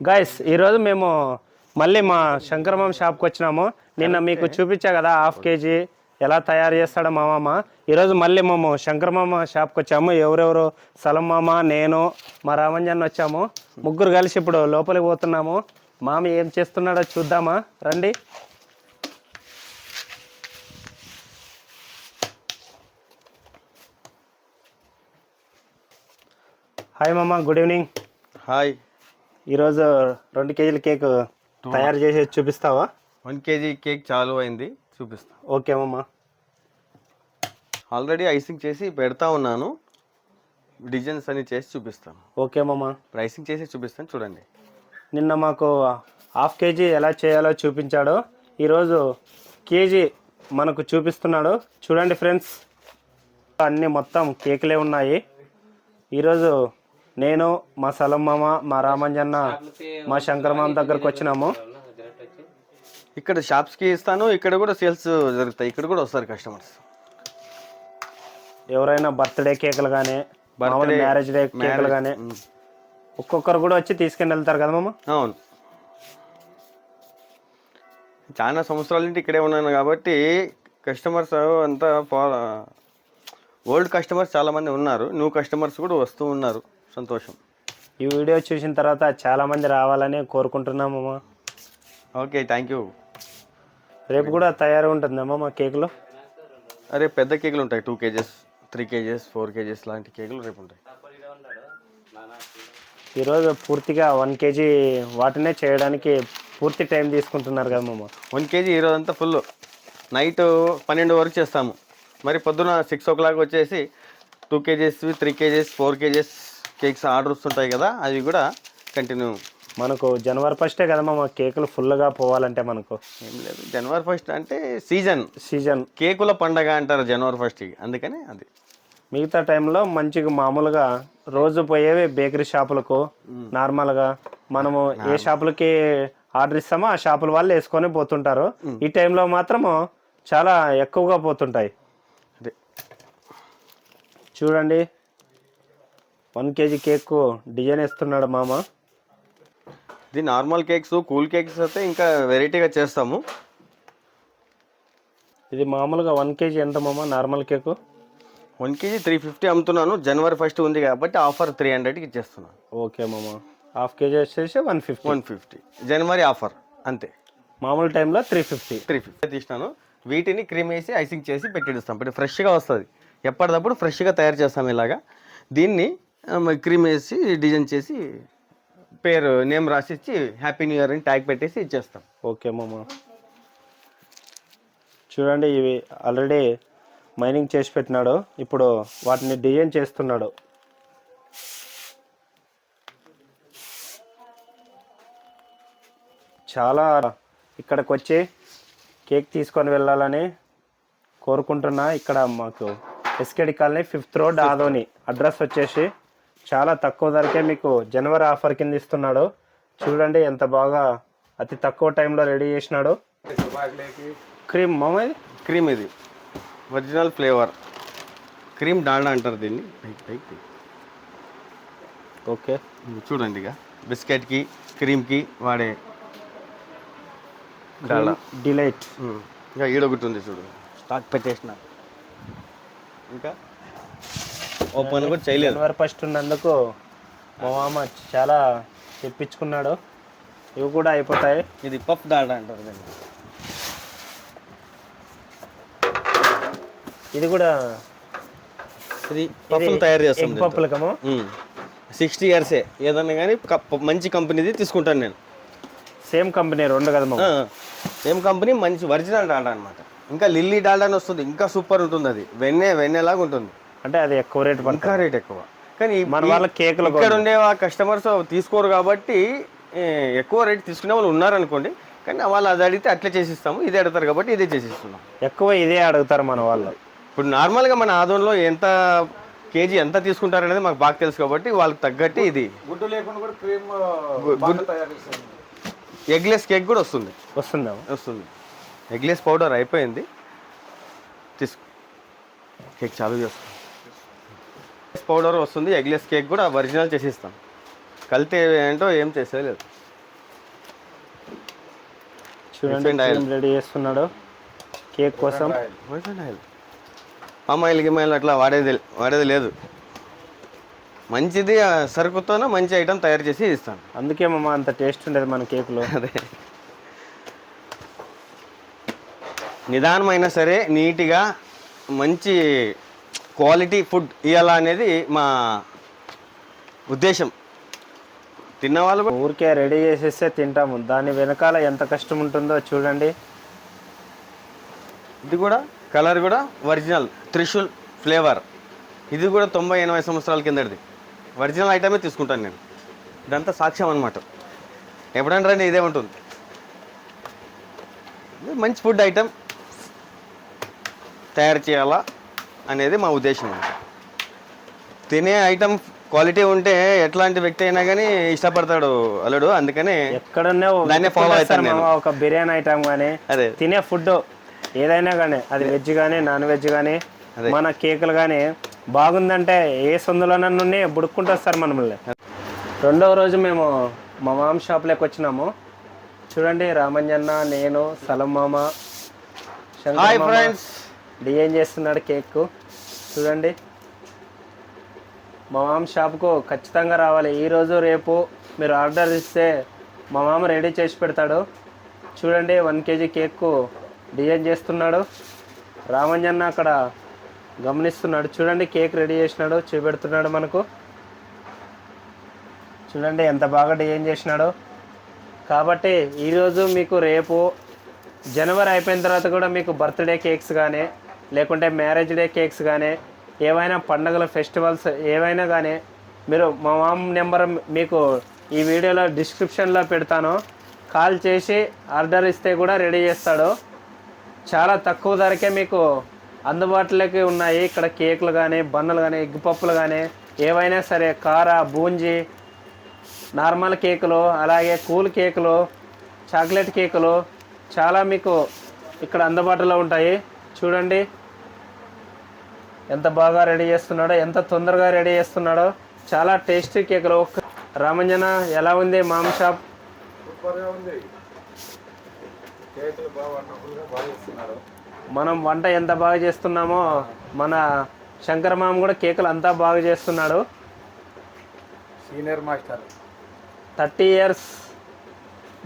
Guys ఈరోజు మేము మళ్ళీ మా శంకరమామ షాప్కి వచ్చినాము. నిన్న మీకు చూపించా కదా హాఫ్ కేజీ ఎలా తయారు చేస్తాడో మా మామ. ఈరోజు మళ్ళీ మేము శంకరమామ షాప్కి వచ్చాము. ఎవరెవరు? సలం మామ నేను మా రామంజన్ వచ్చాము. ముగ్గురు కలిసి ఇప్పుడు లోపలికి పోతున్నాము. మామ ఏం చేస్తున్నాడో చూద్దామా? రండి. హాయ్ మామ గుడ్ ఈవినింగ్ హాయ్ ఈరోజు రెండు కేజీల కేక్ తయారు చేసి చూపిస్తావా? వన్ కేజీ కేక్ చాలు అయింది చూపిస్తా. ఓకే మామ ఆల్రెడీ ఐసింగ్ చేసి పెడతా ఉన్నాను. డిజైన్స్ అన్ని చేసి చూపిస్తాను. ఓకే మామ ఇప్పుడు ఐసింగ్ చేసి చూపిస్తాను చూడండి. నిన్న మాకు హాఫ్ కేజీ ఎలా చేయాలో చూపించాడు. ఈరోజు కేజీ మనకు చూపిస్తున్నాడు. చూడండి ఫ్రెండ్స్ అన్నీ మొత్తం కేకులే ఉన్నాయి. ఈరోజు నేను మా సలం మామ మా రామంజన్న మా శంకర మామ దగ్గరకు వచ్చినాము. ఇక్కడ షాప్స్కి ఇస్తాను ఇక్కడ కూడా సేల్స్ జరుగుతాయి. ఇక్కడ కూడా వస్తారు కస్టమర్స్ ఎవరైనా బర్త్డే కేకులు కానీ మ్యారేజ్ డే కేకులు కానీ ఒక్కొక్కరు కూడా వచ్చి తీసుకుని వెళ్తారు కదా మామ? అవును. చాలా సంవత్సరాల నుండి ఇక్కడే ఉన్నాను కాబట్టి కస్టమర్స్ అంతా ఓల్డ్ కస్టమర్స్ చాలామంది ఉన్నారు. న్యూ కస్టమర్స్ కూడా వస్తూ ఉన్నారు. సంతోషం. ఈ వీడియో చూసిన తర్వాత చాలా మంది రావాలని కోరుకుంటున్నాము మామ ఓకే థ్యాంక్ యూ రేపు కూడా తయారు ఉంటుందమ్మా మా కేకులో. అరే పెద్ద కేకులు ఉంటాయి two kgs three kgs four kgs లాంటి కేకులు రేపు ఉంటాయి. ఈరోజు పూర్తిగా వన్ కేజీ వాటినే చేయడానికి పూర్తి టైం తీసుకుంటున్నారు కదా మామ వన్ కేజీ ఈరోజు అంతా ఫుల్ నైట్ పన్నెండు వరకు చేస్తాము. మరి పొద్దున six o'clock two kgs three kgs four kgs cakes orders ఉంటాయి కదా అవి కూడా కంటిన్యూ. మనకు జనవరి ఫస్టే కదా మామ కేకులు ఫుల్గా పోవాలంటే మనకు. ఏం లేదు జనవరి ఫస్ట్ అంటే సీజన్. సీజన్. కేకుల పండగ అంటారు జనవరి ఫస్ట్కి అందుకని అది. మిగతా టైంలో మంచిగా మామూలుగా రోజు పోయేవి బేకరీ షాపులకు నార్మల్గా మనము ఏ షాపులకి ఆర్డర్ ఇస్తామో ఆ షాపుల వాళ్ళు వేసుకొని పోతుంటారు. ఈ టైంలో మాత్రము చాలా ఎక్కువగా పోతుంటాయి. అదే. చూడండి. వన్ కేజీ కేక్ డిజైన్ వేస్తున్నాడు మామ. ఇది నార్మల్ కేక్స్ కూల్ కేక్స్ అయితే ఇంకా వెరైటీగా చేస్తాము. ఇది మామూలుగా వన్ కేజీ ఎంత మామ normal cake? One KG three fifty అమ్ముతున్నాను. జనవరి ఫస్ట్ ఉంది కాబట్టి ఆఫర్ త్రీ హండ్రెడ్కి ఇచ్చేస్తున్నాను. ఓకే మామ. హాఫ్ కేజీ వచ్చేసి వన్ ఫిఫ్టీ. One fifty. జనవరి ఆఫర్ అంతే. మామూలు టైంలో త్రీ ఫిఫ్టీ. Three fifty. తీసినాను వీటిని క్రీమ్ వేసి ఐసింగ్ చేసి పెట్టిస్తాం. ఇప్పుడు ఫ్రెష్గా వస్తుంది. ఎప్పటికప్పుడు ఫ్రెష్గా తయారు చేస్తాం ఇలాగా. దీన్ని క్రీమ్ వేసి డిజైన్ చేసి పేరు నేమ్ రాసిచ్చి హ్యాపీ న్యూ ఇయర్ అని ట్యాగ్ పెట్టేసి ఇచ్చేస్తాం. ఓకే మామ. చూడండి ఇవి ఆల్రెడీ మైనింగ్ చేసి పెట్టినాడు. ఇప్పుడు వాటిని డిజైన్ చేస్తున్నాడు. చాలా ఇక్కడికి వచ్చి కేక్ తీసుకొని వెళ్ళాలని కోరుకుంటున్నా. ఇక్కడ మాకు SKD colony fifth road Adoni. Address వచ్చేసి చాలా తక్కువ ధరకే మీకు జనవరి ఆఫర్ కింద ఇస్తున్నాడు. చూడండి ఎంత బాగా అతి తక్కువ టైంలో రెడీ చేసినాడు. క్రీమ్ మామ ఇది? క్రీమ్ ఇది. Original flavour. క్రీమ్ డాల్డా అంటారు దీన్ని. ఓకే. చూడండి ఇక. బిస్కెట్కి క్రీమ్కి వాడే డాల్డా. డిలైట్. ఇంకా ఈడొకటి ఉంది చూడు. స్టాక్ పెట్టేసిన. ఇంకా? ఓపెన్ కూడా చేయలేదు. జనవరి ఫస్ట్ ఉన్నందుకు మా మామ చాలా తెప్పించుకున్నాడు. ఇవి కూడా అయిపోతాయి. ఇది పఫ్ డాల్డా అంటారు దీన్ని. ఇది కూడా ఇది పప్పులు తయారు చేస్తాం పప్పులకము సిక్స్టీ ఇయర్సే ఏదన్నా కానీ మంచి కంపెనీది తీసుకుంటాను నేను. సేమ్ కంపెనీ రెండు కదా సేమ్ కంపెనీ మంచి ఒరిజినల్ డాల్డా అనమాట ఇంకా లిల్లీ డాల్డా అని వస్తుంది. ఇంకా సూపర్ ఉంటుంది అది. వెన్నె వెన్నెలాగా ఉంటుంది. అంటే అది ఎక్కువ రేట్ ఇంకా రేట్ ఎక్కువ. కానీ మన వాళ్ళ కేకులు ఇక్కడ ఉండే కస్టమర్స్ తీసుకోరు కాబట్టి ఎక్కువ రేట్ తీసుకునే వాళ్ళు ఉన్నారనుకోండి కానీ వాళ్ళు అది అడిగితే అట్లే చేసిస్తాము ఇది అడుగుతారు కాబట్టి ఇదే చేసిస్తున్నాం. ఎక్కువ ఇదే అడుగుతారు మన వాళ్ళు. ఇప్పుడు నార్మల్గా మన ఆదంలో ఎంత కేజీ ఎంత తీసుకుంటారు అనేది మాకు బాగా తెలుసు కాబట్టి వాళ్ళకి తగ్గట్టు ఇది. గుడ్డు లేకుండా కూడా క్రీమ్ ఎగ్లెస్ కేక్ కూడా వస్తుంది. వస్తుందా? వస్తుంది. ఎగ్లెస్ పౌడర్ అయిపోయింది. తీసు కేక్ చాలు చేస్తాం పౌడర్ వస్తుంది ఎగ్లెస్ కేక్ కూడా ఒరిజినల్ చేసిస్తాం. కల్తీ ఏంటో ఏం చేసేది లేదు చూడండి. రెడీ చేస్తున్నాడు. కేక్ కోసం. అమ్మాయిలు గిమ్మాయిలు అట్లా వాడేది వాడేది లేదు. మంచిది సరుకుతోనే మంచి ఐటమ్ తయారు చేసి ఇస్తాను. అందుకే మామ అంత టేస్ట్ ఉండేది మన కేకులో. అదే. నిదానమైనా సరే నీట్గా మంచి క్వాలిటీ ఫుడ్ ఇవ్వాలా అనేది మా ఉద్దేశం. తిన్నవాళ్ళు ఊరికే రెడీ చేసేస్తే తింటాము. దాని వెనకాల ఎంత కష్టం ఉంటుందో చూడండి. ఇది కూడా కలర్ కూడా ఒరిజినల్ త్రిశూల్ ఫ్లేవర్. ఇది కూడా తొంభై ఎనభై సంవత్సరాల కిందటిది. ఒరిజినల్ ఐటమే తీసుకుంటాను నేను. ఇదంతా సాక్ష్యం అనమాట ఎప్పుడైనా రండి ఇదే ఉంటుంది. మంచి ఫుడ్ ఐటమ్. తయారు చేయాలా? అనేది మా ఉద్దేశం. తినే ఐటమ్ క్వాలిటీ ఉంటే ఎట్లాంటి వ్యక్తి అయినా కానీ ఇష్టపడతాడు అల్లుడు. అందుకని ఎక్కడున్నా దాన్నే వెతుక్కుంటూ అవుతాను ఒక బిర్యానీ ఐటమ్ కానీ అదే. తినే ఫుడ్ ఏదైనా కానీ అది వెజ్ కానీ నాన్ వెజ్ కానీ. మన కేకులు కానీ బాగుందంటే ఏ సొందులోనన్ను బుడుక్కుంటూ వస్తారు మనల్ని రెండవ రోజు మేము మా మామ షాప్లోకి వచ్చినాము. చూడండి రామంజన్న నేను సలం మామ శంకర్ హాయ్ మామ ఫ్రెండ్స్ డిజైన్ చేస్తున్నాడు కేక్ చూడండి. మా మామ షాప్కు ఖచ్చితంగా రావాలి. ఈరోజు రేపు మీరు ఆర్డర్ ఇస్తే మా మామ రెడీ చేసి పెడతాడు. చూడండి వన్ కేజీ కేక్కు డిజైన్ చేస్తున్నాడు. రామంజన్న అక్కడ గమనిస్తున్నాడు. చూడండి కేక్ రెడీ చేసినాడు చూపెడుతున్నాడు మనకు. చూడండి ఎంత బాగా డిజైన్ చేసినాడు. కాబట్టి ఈరోజు మీకు రేపు జనవరి అయిపోయిన తర్వాత కూడా మీకు బర్త్డే కేక్స్ కానీ లేకుంటే మ్యారేజ్ డే కేక్స్ కానీ ఏవైనా పండుగల ఫెస్టివల్స్ ఏవైనా కానీ మీరు మా మామ నెంబర్ మీకు ఈ వీడియోలో డిస్క్రిప్షన్లో పెడతాను. కాల్ చేసి ఆర్డర్ ఇస్తే కూడా రెడీ చేస్తాడు. చాలా తక్కువ ధరకే మీకు అందుబాటులోకి ఉన్నాయి. ఇక్కడ కేకులు కానీ బన్నలు కానీ ఎగ్ పప్పులు కానీ ఏవైనా సరే కార బూంజీ నార్మల్ కేకులు అలాగే కూల్ కేకులు చాక్లెట్ కేకులు చాలా మీకు ఇక్కడ అందుబాటులో ఉంటాయి. చూడండి. ఎంత బాగా రెడీ చేస్తున్నాడో ఎంత తొందరగా రెడీ చేస్తున్నాడో. చాలా టేస్టీ కేకులు ఒక్క రామంజన ఎలా ఉంది మామ షాప్? మనం వంట ఎంత బాగా చేస్తున్నామో మన శంకర్ మామ కూడా కేకులు అంతా బాగా చేస్తున్నాడు. Senior master. థర్టీ ఇయర్స్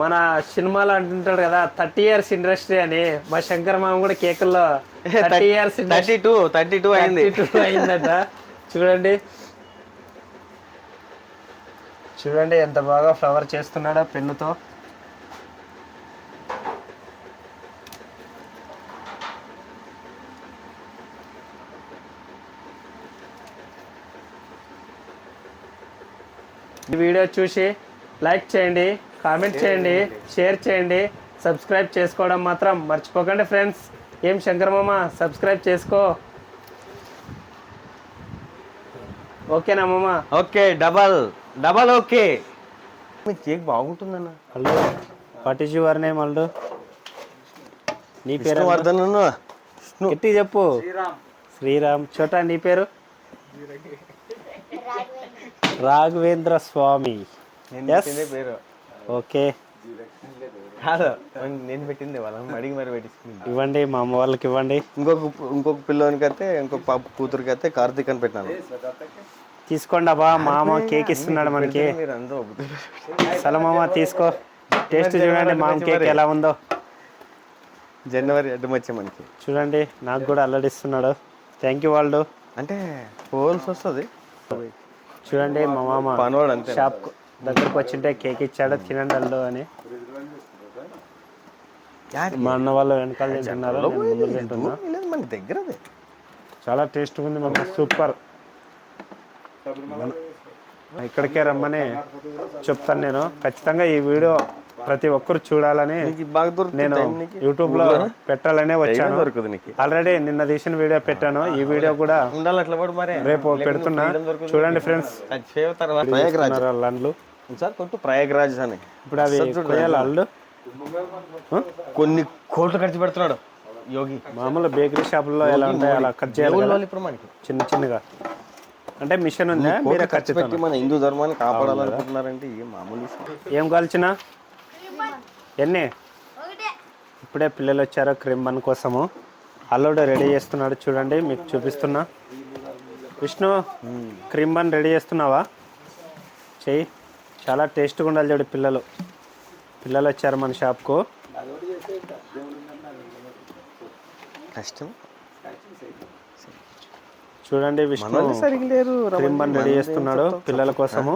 మన సినిమాలో అంటుంటాడు కదా థర్టీ ఇయర్స్ ఇండస్ట్రీ అని మా శంకర్ మామ కూడా కేకుల్లో thirty years thirty two thirty two అయింది. అయిందట. చూడండి. చూడండి ఎంత బాగా ఫ్లవర్ చేస్తున్నాడో పెన్నుతో. ఈ వీడియో చూసి లైక్ చేయండి. కామెంట్ చేయండి షేర్ చేయండి సబ్స్క్రైబ్ చేసుకోవడం మాత్రం మర్చిపోకండి ఫ్రెండ్స్ ఏం శంకర్ మామ? సబ్స్క్రైబ్ చేసుకో. ఓకేనా మామ? ఓకే డబల్ డబల్ ఓకే మీ cake బాగుంటుందన్న. Hello what is your name Allu నీ పేరు విష్ణువర్ధన్ అన్న. ఎట్టి చెప్పు. శ్రీరామ్. చోటా నీ పేరు? రాఘవేంద్ర. స్వామి. పేరు. ఓకే. కాదు నేను పెట్టింది వాళ్ళని అడిగి మరి పెట్టించుకుంది. ఇవ్వండి మా అమ్మ వాళ్ళకి ఇవ్వండి. ఇంకొక ఇంకొక పిల్లోనికి అయితే ఇంకొక పాప కూతురికి అయితే కార్తీక్ అని పెట్టినాను. తీసుకోండి అబ్బా మామ కేక్ ఇస్తున్నాడు మనకి. మీరు అందరూ సలమామ తీసుకో. టేస్ట్ చూడండి మామ కేక్ ఎలా ఉందో. జనవరి అడ్డం వచ్చే మనకి. చూడండి నాకు కూడా అల్లడిస్తున్నాడు థ్యాంక్ యూ వాళ్ళు. అంటే పోల్స్ వస్తుంది. చూడండి మా మామ షాప్ దగ్గరకు వచ్చింటే కేక్ ఇచ్చాడు తినండి అల్లు అని. మా అన్న వాళ్ళు వెనకాల తింటున్నారు నేను ముందు తింటున్నా. లేదు మన దగ్గర అదే చాలా టేస్ట్ ఉంది మామ సూపర్. ఇక్కడికే రమ్మని చెప్తాను నేను. ఖచ్చితంగా ఈ వీడియో ప్రతి ఒక్కరు చూడాలని నేను యూట్యూబ్లో పెట్టాలనే వచ్చాను. ఆల్రెడీ నిన్న తీసిన వీడియో పెట్టాను. ఈ వీడియో కూడా రేపు పెడుతున్నా. చూడండి ఫ్రెండ్స్ లండ్లు సార్ కొట్టు ప్రయాగరాజ్ అని. ఇప్పుడు కొయ్యాలి అల్లు కొన్ని కోట్లు ఖర్చు పెడుతున్నాడు యోగి. మామూలు బేకరీ షాపుల్లో ఎలా ఉంటాయి అలా కట్ చేయాలి ఇప్పుడు మనకి. చిన్న చిన్నగా. అంటే మిషన్ ఉందా? మీరే ఖర్చు పెట్టి మన హిందూ ధర్మాన్ని కాపాడాలనుకుంటున్నారంటే ఏ మామూలు ఏం కాల్చిన ఎన్ని? ఇప్పుడే పిల్లలు వచ్చారు క్రీమ్ బన్ కోసము. అల్లుడు రెడీ చేస్తున్నాడు చూడండి మీకు చూపిస్తున్నా. విష్ణు క్రీమ్ బన్ రెడీ చేస్తున్నావా? చెయ్యి. చాలా టేస్ట్గా ఉండాలి చూడు పిల్లలు. పిల్లలు వచ్చారు మన షాప్కు కష్టం చూడండి విష్ణు. మనోళ్ళే సరిగా లేరు. క్రీమ్ బన్ రెడీ చేస్తున్నాడు పిల్లల కోసము.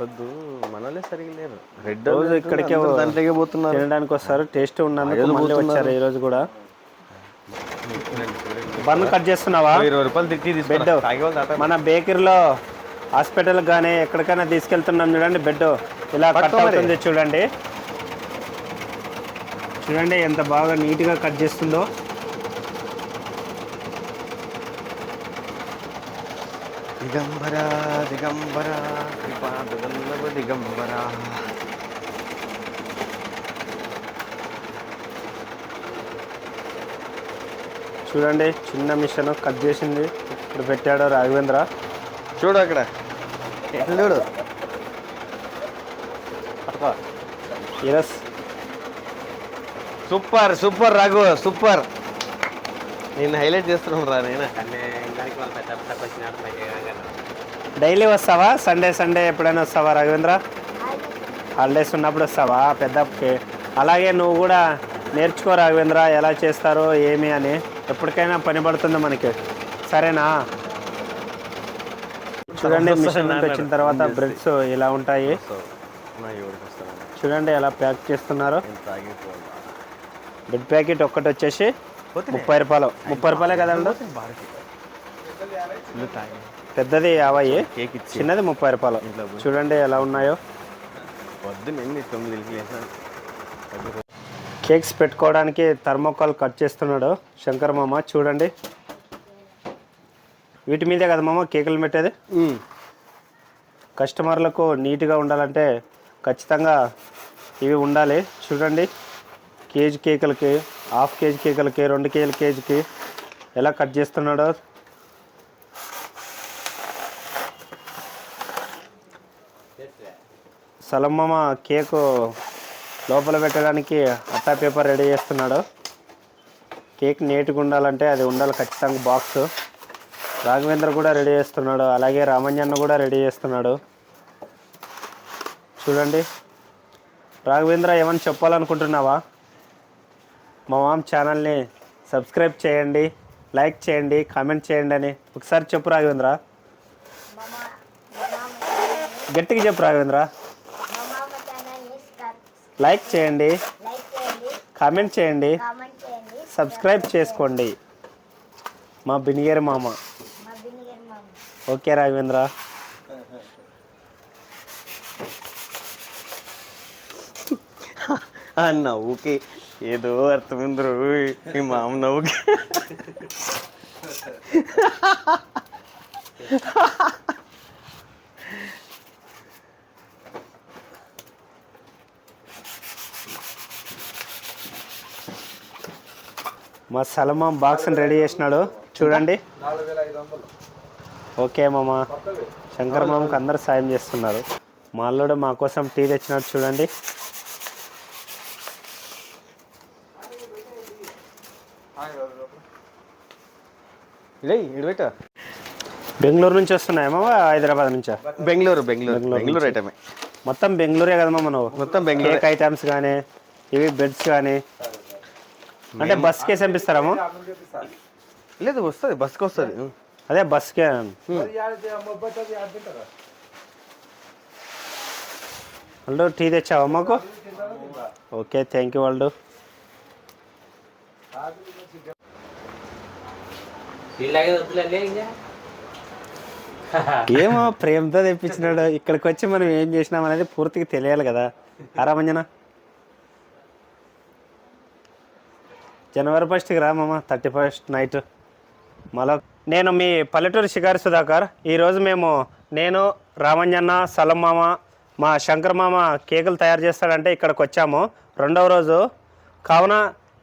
వద్దు మనోళ్ళే సరిగా లేరు. రెడ్ రోజు ఇక్కడికే దాంట్లోకే పోతున్నారు. తినడానికి వస్తారు టేస్ట్ ఉన్నందుకు మళ్ళీ వచ్చారు ఈ రోజు కూడా బన్ కట్ చేస్తున్నావా? ఇరవై రూపాయలు తిట్టి బెడ్. మన బేకరీలో హాస్పిటల్ కానీ ఎక్కడికైనా తీసుకెళ్తున్నాం చూడండి బెడ్ ఇలా కట్. అవుతుంది చూడండి. చూడండి ఎంత బాగా నీట్గా కట్ చేస్తుందో. దిగంబర దిగంబర. చూడండి చిన్న మిషన్ కట్ చేసింది. ఇప్పుడు పెట్టాడు రాఘవేంద్ర. చూడు అక్కడ. ఎట్లా చూడు? Super super Raghu super. నేను హైలైట్ చేస్తున్నాను రా నేను. డైలీ వస్తావా? సండే సండే ఎప్పుడైనా వస్తావా రాఘవేంద్ర? హాలిడేస్ ఉన్నప్పుడు వస్తావా? పెద్ద అప్పకి అలాగే నువ్వు కూడా నేర్చుకో రాఘవేంద్ర ఎలా చేస్తారో ఏమి అని. ఎప్పటికైనా పని పడుతుంది మనకి. సరేనా? చూడండి మిషన్ వచ్చిన తర్వాత బ్రెడ్స్ ఇలా ఉంటాయి? చూడండి ఎలా ప్యాక్ చేస్తున్నారు. బ్రెడ్ ప్యాకెట్ ఒక్కటి వచ్చేసి ముప్పై రూపాయలు. ముప్పై రూపాయలే కదండి? పెద్దది యాభై చిన్నది ముప్పై రూపాయలు. చూడండి ఎలా ఉన్నాయో. కేక్స్ పెట్టుకోవడానికి థర్మోకాల్ కట్ చేస్తున్నాడు శంకర్ మామ. చూడండి వీటి మీదే కదా మామ కేకులు పెట్టేది? కస్టమర్లకు నీట్గా ఉండాలంటే ఖచ్చితంగా ఇవి ఉండాలి. చూడండి కేజీ కేకులకి హాఫ్ కేజీ కేకులకి రెండు కేజీల కేజీకి ఎలా కట్ చేస్తున్నాడో. సలమ్మమ్మ కేకు లోపల పెట్టడానికి అట్టా పేపర్ రెడీ చేస్తున్నాడు. కేక్ నీట్గా ఉండాలంటే అది ఉండాలి ఖచ్చితంగా బాక్స్. రాఘవేంద్ర కూడా రెడీ చేస్తున్నాడు. అలాగే రామన్యన్న కూడా రెడీ చేస్తున్నాడు. చూడండి. రాఘవేంద్ర ఏమని చెప్పాలనుకుంటున్నావా? మా మామ్ ఛానల్ని సబ్స్క్రైబ్ చేయండి లైక్ చేయండి కామెంట్ చేయండి అని. ఒకసారి చెప్పు రాఘవేంద్ర. గట్టిగా చెప్పు రాఘవేంద్ర. లైక్ చేయండి కామెంట్ చేయండి సబ్స్క్రైబ్ చేసుకోండి. మా బినిగేరి మా బినిగర్ మామ. ఓకే రాఘవేంద్ర. ఆ నవ్వుకి ఏదో అర్థమైంది రోయ్ మీ మామ నవ్వుకి. మా సలమా బాక్స్ని రెడీ చేసినాడు. చూడండి. ఓకే మామ. శంకర్ మామకి అందరు సాయం చేస్తున్నారు. మా అల్లుడు మా కోసం టీ తెచ్చినాడు చూడండి. ఇడబెట్ట బెంగళూరు నుంచి వస్తున్నాయి మామ? హైదరాబాద్ నుంచా? బెంగళూరు బెంగళూరు. బెంగళూరు ఐటమే మొత్తం బెంగళూరే కదా మామ నువ్వు? మొత్తం బెంగళూరు. కేక్ ఐటమ్స్ కానీ ఇవి బెడ్స్ కానీ అంటే బస్కి వేసి పంపిస్తారాము లేదు వస్తుంది బస్కి వస్తుంది అదే ఆడుతుంటారా వాళ్ళు టీ తెచ్చావా మాకు ఓకే థ్యాంక్ యూ వాళ్ళు ఏమో ప్రేమతో తెప్పించినాడు. ఇక్కడికి వచ్చి మనం ఏం చేసినాం అనేది పూర్తిగా తెలియాలి కదా. ఆరామంజన జనవరి ఫస్ట్కి రా మామ థర్టీ ఫస్ట్ నైట్ మళ్ళా నేను మీ పల్లెటూరు షికారి సుధాకర్. ఈరోజు మేము నేను రామంజన్న సలం మామ మా శంకర్ మామ కేకులు తయారు చేస్తాడంటే ఇక్కడికి వచ్చాము. రెండవ రోజు. కావున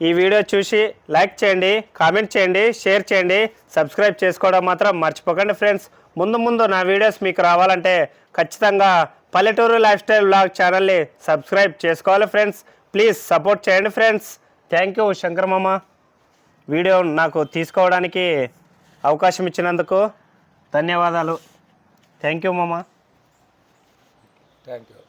ఈ వీడియో చూసి లైక్ చేయండి కామెంట్ చేయండి షేర్ చేయండి సబ్స్క్రైబ్ చేసుకోవడం మాత్రం మర్చిపోకండి ఫ్రెండ్స్. ముందు ముందు నా వీడియోస్ మీకు రావాలంటే ఖచ్చితంగా పల్లెటూరు లైఫ్ స్టైల్ బ్లాగ్ ఛానల్ని సబ్స్క్రైబ్ చేసుకోవాలి ఫ్రెండ్స్. ప్లీజ్ సపోర్ట్ చేయండి ఫ్రెండ్స్. థ్యాంక్ యూ శంకర్ మామ. వీడియో నాకు తీసుకోవడానికి అవకాశం ఇచ్చినందుకు ధన్యవాదాలు. థ్యాంక్ యూ మామ. Thank you